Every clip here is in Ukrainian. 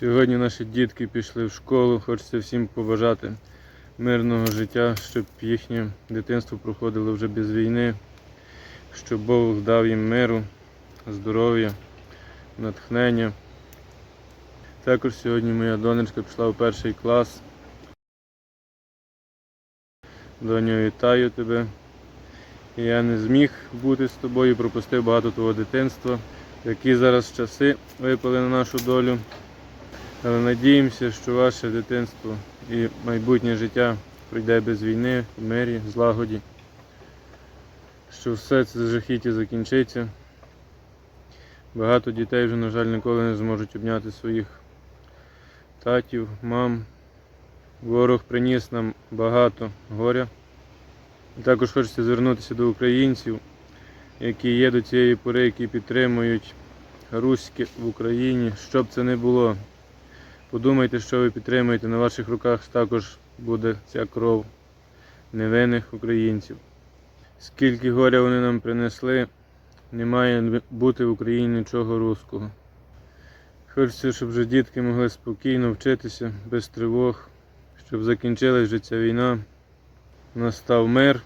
Сьогодні наші дітки пішли в школу. Хочеться всім побажати мирного життя, щоб їхнє дитинство проходило вже без війни, щоб Бог дав їм миру, здоров'я, натхнення. Також сьогодні моя донечка пішла в перший клас. Доню, вітаю тебе. Я не зміг бути з тобою, пропустив багато твого дитинства. Які зараз часи випали на нашу долю. Але надіємося, що ваше дитинство і майбутнє життя пройде без війни, в мирі, злагоді. Що все це жахіття закінчиться. Багато дітей вже, на жаль, ніколи не зможуть обняти своїх татів, мам. Ворог приніс нам багато горя. І також хочеться звернутися до українців, які є до цієї пори, які підтримують руське в Україні, щоб це не було. Подумайте, що ви підтримуєте. На ваших руках також буде ця кров невинних українців. Скільки горя вони нам принесли, не має бути в Україні нічого руського. Хочеться, щоб вже дітки могли спокійно вчитися, без тривог, щоб закінчилась вже ця війна, настав мир,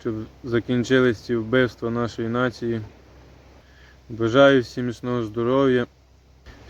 щоб закінчились ці вбивства нашої нації. Бажаю всім міцного здоров'я.